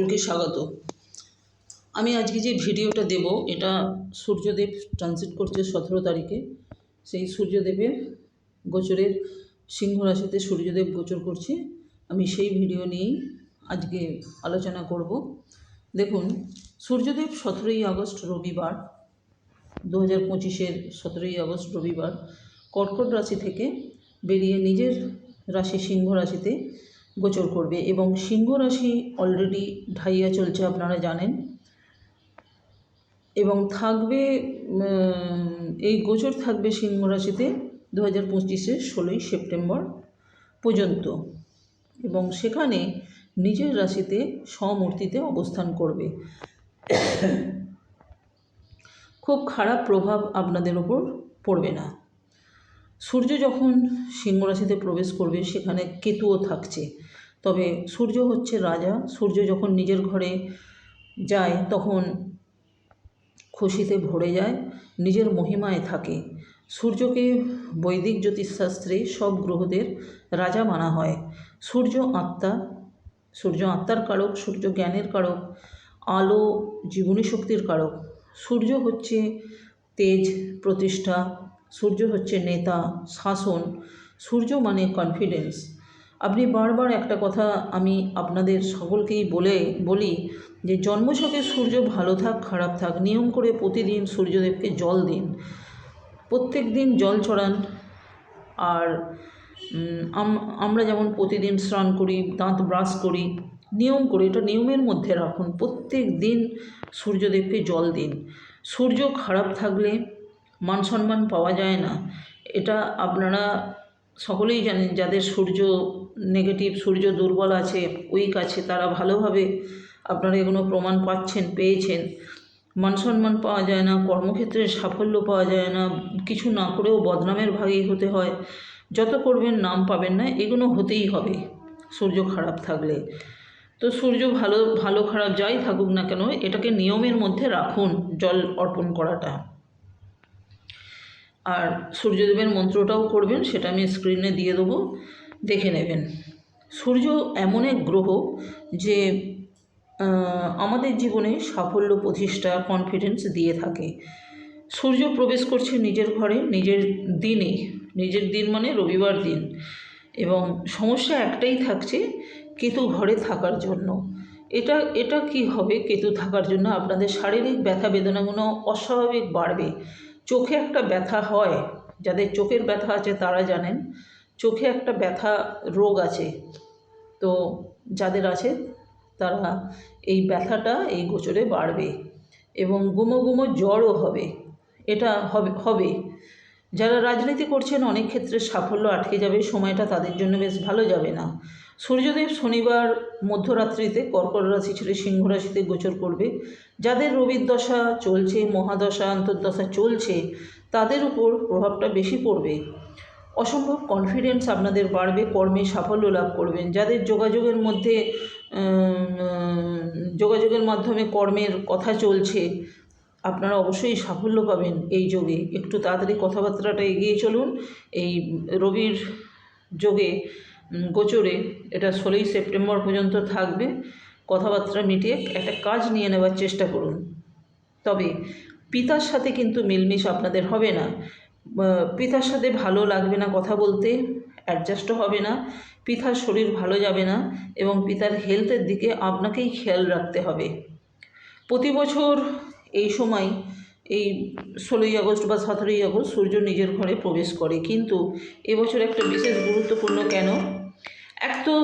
সকলকে স্বাগত। আমি আজকে যে ভিডিওটা দেব, এটা সূর্যদেব ট্রানজিট করছে সতেরো তারিখে। সেই সূর্যদেবের গোচরের সিংহ রাশিতে সূর্যদেব গোচর করছে। আমি সেই ভিডিও নিয়েই আজকে আলোচনা করব। দেখুন, সূর্যদেব সতেরোই আগস্ট, রবিবার দু হাজার পঁচিশের সতেরোই আগস্ট, রবিবার, কর্কট রাশি থেকে বেরিয়ে নিজের রাশি সিংহ রাশিতে গোচর করবে এবং সিংহ রাশি অলরেডি ঢাইয়া চলছে আপনারা জানেন। এবং থাকবে এই গোচর থাকবে সিংহ রাশিতে দু হাজার পঁচিশে ষোলোই সেপ্টেম্বর পর্যন্ত এবং সেখানে নিজের রাশিতে স্বমূর্তিতে অবস্থান করবে। খুব খারাপ প্রভাব আপনাদের ওপর পড়বে না। সূর্য যখন সিংহ রাশিতে প্রবেশ করবে, সেখানে কেতুও থাকছে। তবে সূর্য হচ্ছে রাজা। সূর্য যখন নিজের ঘরে যায়, তখন খুশিতে ভরে যায়, নিজের মহিমায় থাকে। সূর্যকে বৈদিক জ্যোতিষশাস্ত্রে সব গ্রহদের রাজা মানা হয়। সূর্য আত্মা, সূর্য আত্মার কারক, সূর্য জ্ঞানের কারক, আলো জীবনী শক্তির কারক। সূর্য হচ্ছে তেজ প্রতিষ্ঠা, সূর্য হচ্ছে নেতা, শাসন। সূর্য মানে কনফিডেন্স আপনি বারবার একটা কথা আমি আপনাদের সকলকেই বলে, বলি যে জন্মছকে সূর্য ভালো থাক, খারাপ থাক, নিয়ম করে প্রতিদিন সূর্যদেবকে জল দিন। প্রত্যেক দিন জল ছড়ান। আর আম- আমরা যেমন প্রতিদিন স্নান করি, দাঁত ব্রাশ করি, নিয়ম করে এটা নিয়মের মধ্যে রাখুন। প্রত্যেক দিন সূর্যদেবকে জল দিন। সূর্য খারাপ থাকলে মান সম্মান পাওয়া যায় না। এটা আপনারা সকলেই জানেন যাদের সূর্য নেগেটিভ সূর্য দুর্বল আছে উইক আছে, তারা ভালোভাবে আপনারা এগুলো প্রমাণ পাচ্ছেন, পেয়েছেন। মান সম্মান পাওয়া যায় না, কর্মক্ষেত্রে সাফল্য পাওয়া যায় না, কিছু না করেও বদনামের ভাগেই হতে হয়। যত করবেন, নাম পাবেন না, এগুলো হতেই হবে, সূর্য খারাপ থাকলে। তো সূর্য ভালো ভালো খারাপ যাই থাকুক না কেন, এটাকে নিয়মের মধ্যে রাখুন, জল অর্পণ করাটা। আর সূর্যদেবের মন্ত্রটাও করবেন, সেটা আমি স্ক্রিনে দিয়ে দেবো, দেখে নেবেন। সূর্য এমন এক গ্রহ যে আমাদের জীবনে সাফল্য, প্রতিষ্ঠা কনফিডেন্স দিয়ে থাকে। সূর্য প্রবেশ করছে নিজের ঘরে, নিজের দিনে। নিজের দিন মানে রবিবার দিন। এবং সমস্যা একটাই থাকছে, কেতু ঘরে থাকার জন্য। এটা এটা কি হবে, কেতু থাকার জন্য আপনাদের শারীরিক ব্যথা বেদনাগুলো অস্বাভাবিক বাড়বে। চোখে একটা ব্যথা হয়, যাদের চোখের ব্যথা আছে তারা জানেন, চোখে একটা ব্যথা রোগ আছে। তো যাদের আছে তারা এই ব্যথাটা এই গোচরে বাড়বে এবং গুমো গুমো জ্বরও হবে। এটা হবে হবে। যারা রাজনীতি করছেন অনেক ক্ষেত্রে সাফল্য আটকে যাবে, সময়টা তাদের জন্য বেশ ভালো যাবে না। সূর্যদেব শনিবার মধ্যরাত্রিতে কর্কট রাশি ছেড়ে সিংহ রাশিতে গোচর করবে। যাদের রবির দশা চলছে, মহাদশা অন্তর্দশা চলছে, তাদের উপর প্রভাবটা বেশি পড়বে। অসম্ভব কনফিডেন্স আপনাদের বাড়বে, কর্মে সাফল্য লাভ করবেন। যাদের যোগাযোগের মধ্যে যোগাযোগের মাধ্যমে কর্মের কথা চলছে, আপনারা অবশ্যই সাফল্য পাবেন এই যোগে। একটু তাড়াতাড়ি কথাবার্তাটা এগিয়ে চলুন। এই রবির যোগে গোচরে এটা ষোলোই সেপ্টেম্বর পর্যন্ত থাকবে। কথাবার্তা মিটিয়ে একটা কাজ নিয়ে নেওয়ার চেষ্টা করুন। তবে পিতার সাথে কিন্তু মিলমিশ আপনাদের হবে না। পিতার সাথে ভালো লাগবে না কথা বলতে অ্যাডজাস্টও হবে না। পিতার শরীর ভালো যাবে না এবং পিতার হেলথের দিকে আপনাকেই খেয়াল রাখতে হবে। প্রতি বছর এই সময় এই ষোলোই আগস্ট বা সতেরোই আগস্ট সূর্য নিজের ঘরে প্রবেশ করে। কিন্তু এবছর একটা বিশেষ গুরুত্বপূর্ণ কেন? এক তো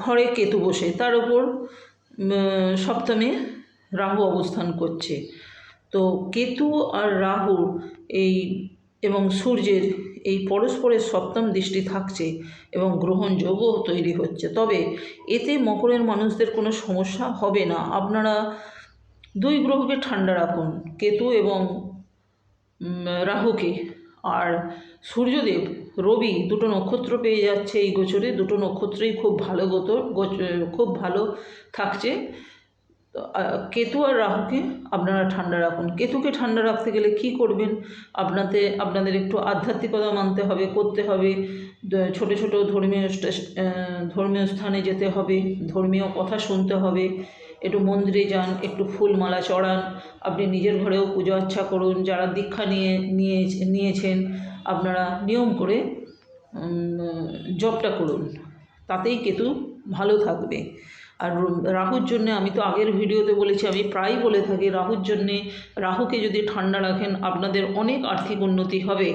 ঘরে কেতু বসে, তার উপর সপ্তমে রাহু অবস্থান করছে। তো কেতু আর রাহু এই এবং সূর্যের এই পরস্পরের সপ্তম দৃষ্টি থাকছে এবং গ্রহণযোগও তৈরি হচ্ছে। তবে এতে মকরের মানুষদের কোনো সমস্যা হবে না। আপনারা দুই গ্রহকে ঠান্ডা রাখুন, কেতু এবং রাহুকে। আর সূর্যদেব রবি দুটো নক্ষত্র পেয়ে যাচ্ছে এই গোচরে। দুটো নক্ষত্রই খুব ভালো গোচ- খুব ভালো থাকছে। কেতু আর রাহুকে আপনারা ঠান্ডা রাখুন। কেতুকে ঠান্ডা রাখতে গেলে কি করবেন? আপনাদের আপনাদের একটু আধ্যাত্মিকতা মানতে হবে, করতে হবে। ছোট ছোট ধর্মীয় ধর্মীয় স্থানে যেতে হবে, ধর্মীয় কথা শুনতে হবে। একটু মন্দিরে যান, একটু ফুলমালা চড়ান। আপনি নিজের ঘরেও পুজো আচ্ছা করুন। যারা দীক্ষা নিয়ে নিয়ে, নিয়েছেন আপনারা নিয়ম করে জপটা করুন। তাতেই কেতু ভালো থাকবে। আর রাহুর জন্যে আমি তো আগের ভিডিওতে বলেছি, আমি প্রায় বলে থাকি, রাহুর জন্যে রাহুকে যদি ঠান্ডা রাখেন, আপনাদের অনেক আর্থিক উন্নতি হবে।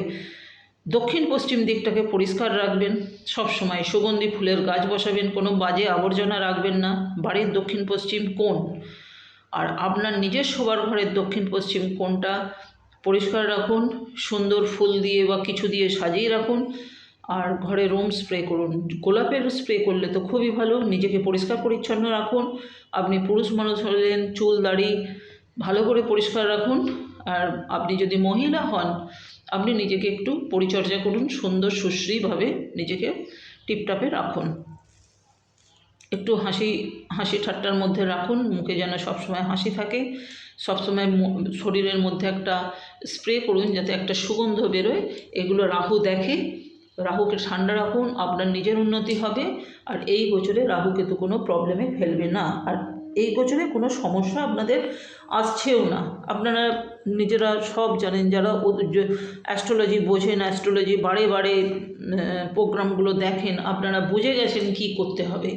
দক্ষিণ পশ্চিম দিকটাকে পরিষ্কার রাখবেন, সব সময় সুগন্ধি ফুলের গাছ বসাবেন, কোনো বাজে আবর্জনা রাখবেন না। বাড়ির দক্ষিণ পশ্চিম কোণ, আর আপনার নিজের শোবার ঘরের দক্ষিণ পশ্চিম কোণটা পরিষ্কার রাখুন, সুন্দর ফুল দিয়ে বা কিছু দিয়ে সাজিয়ে রাখুন, আর ঘরে রুম স্প্রে করুন। গোলাপের স্প্রে করলে তো খুবই ভালো, নিজেকে পরিষ্কার পরিচ্ছন্ন রাখুন, আপনি পুরুষ মানুষ হলেন, চুল, দাড়ি ভালো করে পরিষ্কার রাখুন, আর আপনি যদি মহিলা হন, আপনি নিজেকে একটু পরিচর্যা করুন, সুন্দর সুশ্রীভাবে নিজেকে টিপটাপে রাখুন। একটু হাসি হাসি ঠাট্টার মধ্যে রাখুন, মুখে যেন সবসময় হাসি থাকে। সবসময় শরীরের মধ্যে একটা স্প্রে করুন যাতে একটা সুগন্ধ বেরোয়। এগুলো রাহু দেখে। রাহুকে ঠান্ডা রাখুন, আপনার নিজের উন্নতি হবে। আর এই গোচরে রাহু কেতু কোনো প্রবলেমে ফেলবে না। আর এই গোচরে কোনো সমস্যা আপনাদের আসছেও না। আপনারা নিজেরা সব জানেন, যারা অ্যাস্ট্রোলজি বোঝেন অ্যাস্ট্রোলজি বারে বারে প্রোগ্রামগুলো দেখেন, আপনারা বুঝে গেছেন কি করতে হবে।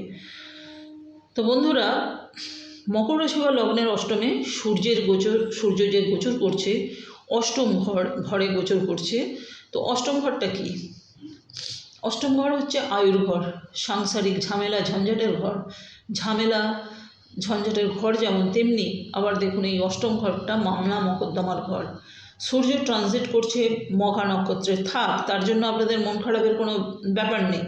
তো বন্ধুরা মকর রাশি বা লগ্নের অষ্টমে সূর্যের গোচর সূর্য যে গোচর করছে, অষ্টম ঘর, ঘরে গোচর করছে, তো অষ্টম ঘরটা কি? অষ্টম ঘর হচ্ছে আয়ুর ঘর, সাংসারিক ঝামেলা, ঝঞ্ঝাটের ঘর। ঝামেলা, ঝঞ্ঝাটের ঘর যেমন তেমনি, আবার দেখুন এই অষ্টম ঘরটা মামলা মকদ্দমার ঘর। সূর্য ট্রানজিট করছে মঘা নক্ষত্রে থাক, তার জন্য আপনাদের মন খারাপের কোনো ব্যাপার নেই।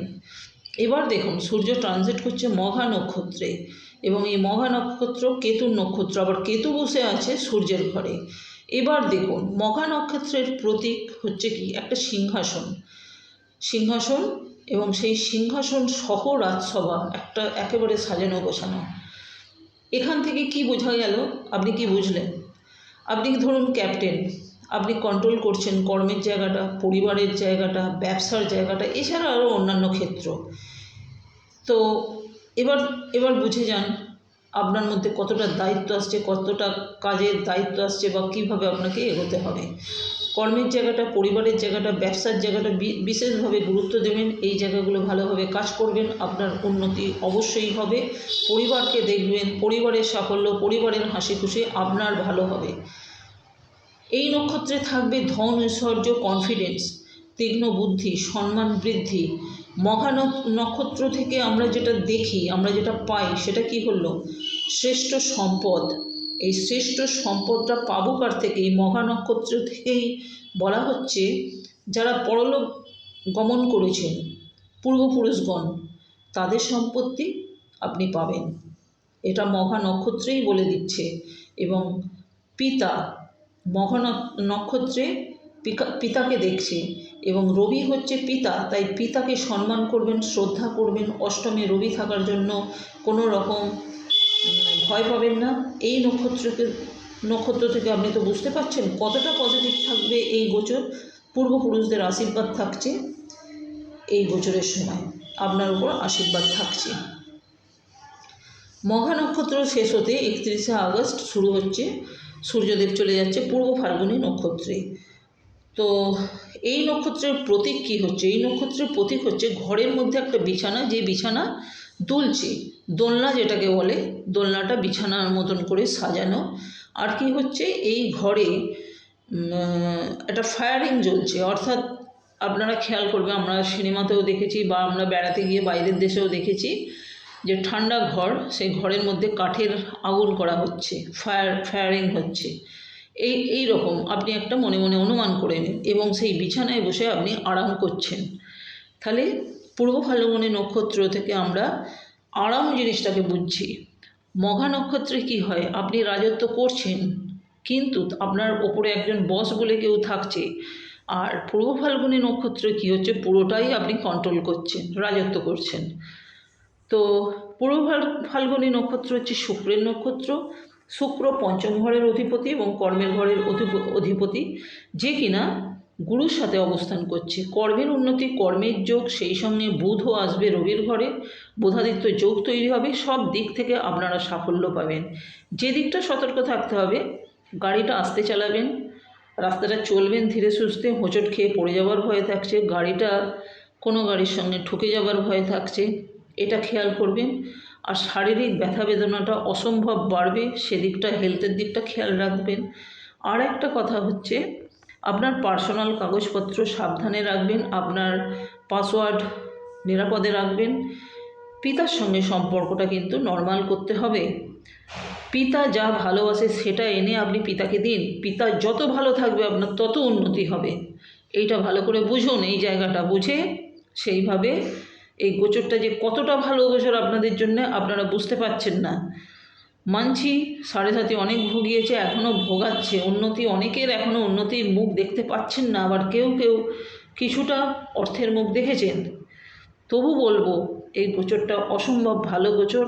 এবার দেখুন, সূর্য ট্রানজিট করছে মঘা নক্ষত্রে। এবং এই মঘা নক্ষত্র কেতুর নক্ষত্র, আবার কেতু বসে আছে সূর্যের ঘরে। এবার দেখুন মঘা নক্ষত্রের প্রতীক হচ্ছে কি? একটা সিংহাসন। সিংহাসন এবং সেই সিংহাসন সহ রাজসভা, একটা একেবারে সাজানো গোছানো। এখান থেকে কি বোঝা গেল? আপনি কি বুঝলেন? আপনি ধরুন ক্যাপ্টেন, আপনি কন্ট্রোল করছেন কর্মের জায়গাটা, পরিবারের জায়গাটা, ব্যবসার জায়গাটা, এছাড়া আরও অন্যান্য ক্ষেত্র। তো এবার এবার বুঝে যান আপনার মধ্যে কতটা দায়িত্ব আসছে, কতটা কাজের দায়িত্ব আসছে বা কীভাবে আপনাকে এগোতে হবে। কর্মের জায়গাটা, পরিবারের জায়গাটা, ব্যবসার জায়গাটা বিশেষভাবে গুরুত্ব দেবেন। এই জায়গাগুলো ভালোভাবে কাজ করবেন, আপনার উন্নতি অবশ্যই হবে। পরিবারকে দেখবেন, পরিবারের সাফল্য, পরিবারের হাসি খুশি আপনার ভালো হবে। এই নক্ষত্রে থাকবে ধন, ঐশ্বর্য কনফিডেন্স তীক্ষ্ণ বুদ্ধি, সম্মান বৃদ্ধি। মহা নক্ষত্র থেকে আমরা যেটা দেখি, আমরা যেটা পাই, সেটা কি হলো? শ্রেষ্ঠ সম্পদ। এই শ্রেষ্ঠ সম্পদটা পাবো কার থেকে, এই মহা নক্ষত্র থেকেই বলা হচ্ছে, যারা পরলোক গমন করেছেন, পূর্বপুরুষগণ, তাদের সম্পত্তি আপনি পাবেন। এটা মহা নক্ষত্রেই বলে দিচ্ছে এবং পিতা মহা নক্ষত্রে পিতাকে দেখছে এবং রবি হচ্ছে পিতা, তাই পিতাকে সম্মান করবেন, শ্রদ্ধা করবেন, অষ্টমে রবি থাকার জন্য কোনো রকম ভয় পাবেন না। এই নক্ষত্রকে, নক্ষত্র থেকে আপনি তো বুঝতে পারছেন কতটা পজিটিভ থাকবে এই গোচর। পূর্বপুরুষদের আশীর্বাদ থাকছে এই গোচরের সময়। আপনার উপর আশীর্বাদ থাকছে। মঘা নক্ষত্র শেষ হতে একত্রিশে আগস্ট শুরু হচ্ছে। সূর্যদেব চলে যাচ্ছে পূর্ব ফাল্গুনী নক্ষত্রে। তো এই নক্ষত্রের প্রতীক কী হচ্ছে? এই নক্ষত্রের প্রতীক হচ্ছে ঘরের মধ্যে একটা বিছানা, যে বিছানা দুলছে। দোলনা যেটাকে বলে, দোলনাটা বিছানার মতন করে সাজানো। আর কি হচ্ছে? এই ঘরে একটা ফায়ারিং জ্বলছে। অর্থাৎ আপনারা খেয়াল করবে, আমরা সিনেমাতেও দেখেছি বা আমরা বেড়াতে গিয়ে বাইরের দেশেও দেখেছি যে ঠান্ডা ঘর, সেই ঘরের মধ্যে কাঠের আগুন করা হচ্ছে ফায়ার ফায়ারিং হচ্ছে। এই এই রকম আপনি একটা মনে মনে অনুমান করে নিন এবং সেই বিছানায় বসে আপনি আরাম করছেন। তাহলে পূর্ব ফাল্গুনী নক্ষত্র থেকে আমরা আরাম জিনিসটাকে বুঝছি। মঘা নক্ষত্রে কি হয়? আপনি রাজত্ব করছেন, কিন্তু আপনার ওপরে একজন বস বলে কেউ থাকছে। আর পূর্ব ফাল্গুনী নক্ষত্রে কী হচ্ছে? পুরোটাই আপনি কন্ট্রোল করছেন, রাজত্ব করছেন। তো পূর্ব ফাল- ফাল্গুনী নক্ষত্র হচ্ছে শুক্রের নক্ষত্র শুক্র পঞ্চম ঘরের অধিপতি এবং কর্মের ঘরের অধিপ- অধিপতি যে কিনা গুরুর সাথে অবস্থান করছে। কর্মের উন্নতি, কর্মের যোগ, সেই সঙ্গে বুধও আসবে রবির ঘরে। বোধাদিত্য যোগ তৈরি হবে, সব দিক থেকে আপনারা সাফল্য পাবেন। যে দিকটা সতর্ক থাকতে হবে, গাড়িটা আস্তে চালাবেন, রাস্তাটা চলবেন ধীরে সুস্থে, হোঁচট খেয়ে পড়ে যাওয়ার ভয় থাকছে, গাড়িটা কোনো গাড়ির সঙ্গে ঠুকে যাওয়ার ভয় থাকছে, এটা খেয়াল করবেন। আর শারীরিক ব্যথা বেদনাটা অসম্ভব বাড়বে, সেদিকটা হেলথের দিকটা খেয়াল রাখবেন। আর একটা কথা হচ্ছে, আপনার পার্সোনাল কাগজপত্র সাবধানে রাখবেন, আপনার পাসওয়ার্ড নিরাপদে রাখবেন। পিতার সঙ্গে সম্পর্কটা কিন্তু নর্মাল করতে হবে। পিতা যা ভালোবাসে সেটা এনে আপনি পিতাকে দিন। পিতা যত ভালো থাকবে, আপনার তত উন্নতি হবে। এইটা ভালো করে বুঝুন, এই জায়গাটা বুঝে সেইভাবে এই গোচরটা যে কতটা ভালো গোচর আপনাদের জন্য আপনারা বুঝতে পারছেন না। মানছি, সাড়ে সাথে অনেক ভুগিয়েছে এখনও ভোগাচ্ছে, উন্নতি অনেকের এখনও উন্নতির মুখ দেখতে পাচ্ছেন না, আবার কেউ কেউ কিছুটা অর্থের মুখ দেখেছেন। তবু বলব, এই গোচরটা অসম্ভব ভালো গোচর।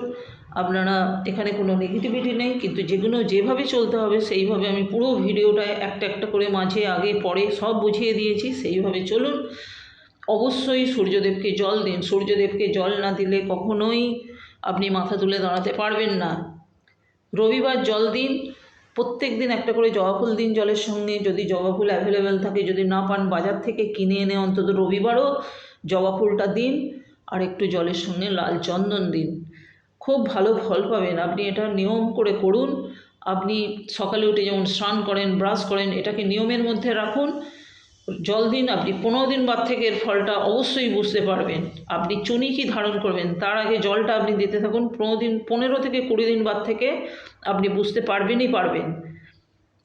আপনারা এখানে কোনো নেগেটিভিটি নেই, কিন্তু যেগুলো যেভাবে চলতে হবে, সেইভাবে আমি পুরো ভিডিওটায় একটা একটা করে মাঝে আগে পরে সব বুঝিয়ে দিয়েছি, সেইভাবে চলুন। অবশ্যই সূর্যদেবকে জল দিন। সূর্যদেবকে জল না দিলে কখনোই আপনি মাথা তুলে দাঁড়াতে পারবেন না। রবিবার জল দিন। প্রত্যেক দিন একটা করে জবা ফুল দিন জলের সঙ্গে। যদি জবা ফুল অ্যাভেলেবেল থাকে, যদি না পান, বাজার থেকে কিনে এনে অন্তত রবিবারও জবা ফুলটা দিন। আর একটু জলের সঙ্গে লাল চন্দন দিন। খুব ভালো ফল পাবেন। আপনি এটা নিয়ম করে করুন। আপনি সকালে উঠে যেমন স্নান করেন, ব্রাশ করেন, এটাকে নিয়মের মধ্যে রাখুন। জল দিন, আপনি পনেরো দিন বাদ থেকে এর ফলটা অবশ্যই বুঝতে পারবেন। আপনি চুনি কি ধারণ করবেন, তার আগে জলটা আপনি দিতে থাকুন। পনেরো দিন, পনেরো থেকে কুড়ি দিন বাদ থেকে আপনি বুঝতে পারবেনই পারবেন।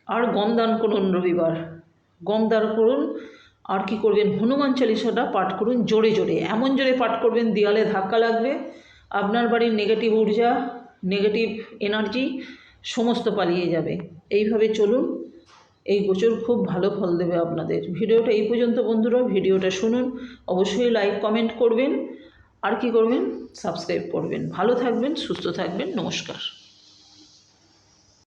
আর গম দান করুন রবিবার। গম দান করুন, আর কি করবেন? হনুমান চালিসাটা পাঠ করুন জোরে জোরে। এমন জোরে পাঠ করবেন, দেয়ালে ধাক্কা লাগবে, আপনার বাড়ির নেগেটিভ ঊর্জা নেগেটিভ এনার্জি সমস্ত পালিয়ে যাবে। এইভাবে চলুন। এই গোচর খুব ভালো ফল দেবে আপনাদের। ভিডিওটা এই পর্যন্ত বন্ধুরা, ভিডিওটা শুনুন, অবশ্যই লাইক কমেন্ট করবেন। আর কি করবেন? সাবস্ক্রাইব করবেন। ভালো থাকবেন, সুস্থ থাকবেন। নমস্কার।